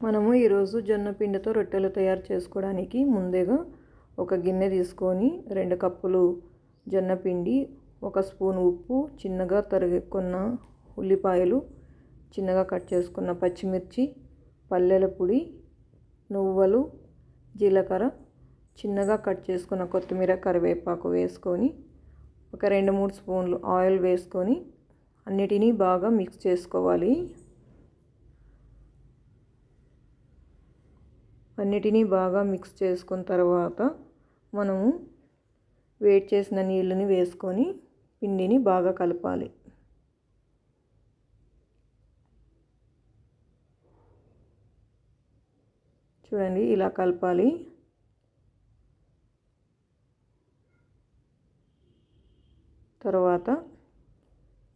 మనము ఈరోజు జొన్న పిండితో రొట్టెలు తయారు చేసుకోవడానికి ముందుగా ఒక గిన్నె తీసుకొని రెండు కప్పులు జొన్న పిండి ఒక స్పూన్ ఉప్పు చిన్నగా తరుగుకున్న ఉల్లిపాయలు చిన్నగా కట్ చేసుకున్న పచ్చిమిర్చి పల్లెల పొడి నువ్వులు జీలకర్ర చిన్నగా కట్ చేసుకున్న కొత్తిమీర కరివేపాకు వేసుకొని ఒక రెండు మూడు స్పూన్లు ఆయిల్ వేసుకొని అన్నిటినీ బాగా మిక్స్ చేసుకోవాలి. అన్నిటినీ బాగా మిక్స్ చేసుకున్న తర్వాత మనము వేడి చేసిన నీళ్ళని వేసుకొని పిండిని బాగా కలపాలి. చూడండి ఇలా కలపాలి. తర్వాత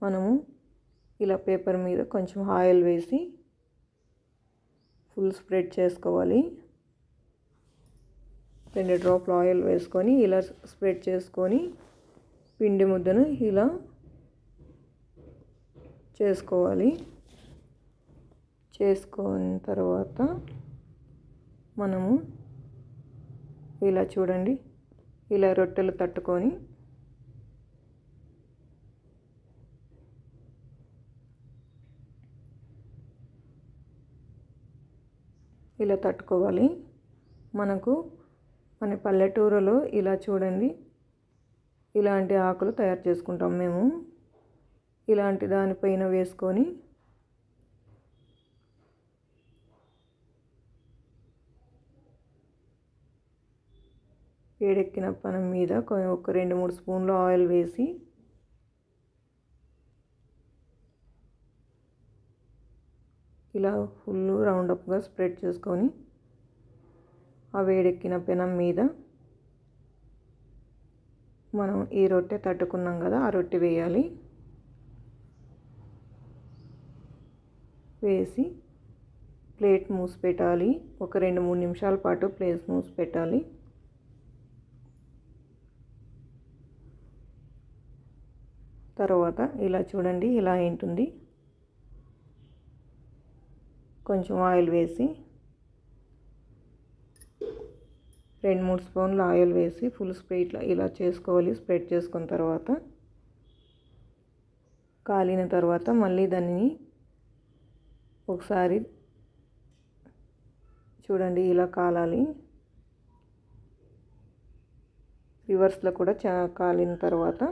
మనము ఇలా పేపర్ మీద కొంచెం ఆయిల్ వేసి ఫుల్ స్ప్రెడ్ చేసుకోవాలి. రెండు డ్రాప్లు ఆయిల్ వేసుకొని ఇలా స్ప్రెడ్ చేసుకొని పిండి ముద్దను ఇలా చేసుకోవాలి. చేసుకున్న తర్వాత మనము ఇలా చూడండి ఇలా రొట్టెలు తట్టుకొని ఇలా తట్టుకోవాలి. మనకు మన పల్లెటూరులో ఇలా చూడండి. ఇలాంటి ఆకులు తయారు చేసుకుంటాం మేము. ఇలాంటి దానిపైన వేసుకొని వేడెక్కిన పనం మీద ఒక రెండు మూడు స్పూన్లు ఆయిల్ వేసి ఇలా ఫుల్ రౌండప్గా స్ప్రెడ్ చేసుకొని ఆ వేడెక్కిన పెనం మీద మనం ఈ రొట్టె తట్టుకున్నాం కదా ఆ రొట్టె వేయాలి. వేసి ప్లేట్ మూసి పెట్టాలి. ఒక రెండు మూడు నిమిషాల పాటు ప్లేట్ మూసి పెట్టాలి. తర్వాత ఇలా చూడండి ఇలా ఏంటుంది. కొంచెం ఆయిల్ వేసి రెండు మూడు స్పూన్లు ఆయిల్ వేసి ఫుల్ స్ప్రెడ్ ఇలా చేసుకోవాలి. స్ప్రెడ్ చేసుకున్న తర్వాత కాలిన తర్వాత మళ్ళీ దాన్ని ఒకసారి చూడండి ఇలా కాలాలి. రివర్స్లో కూడా చా కాలిన తర్వాత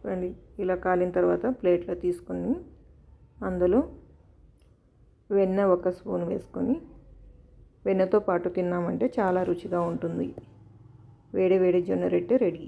చూడండి ఇలా కాలిన తర్వాత ప్లేట్లో తీసుకొని అందులో వెన్న ఒక స్పూన్ వేసుకొని వెన్నతో పాటు తిన్నామంటే చాలా రుచిగా ఉంటుంది. వేడి వేడి జొన్న రొట్టె రెడీ.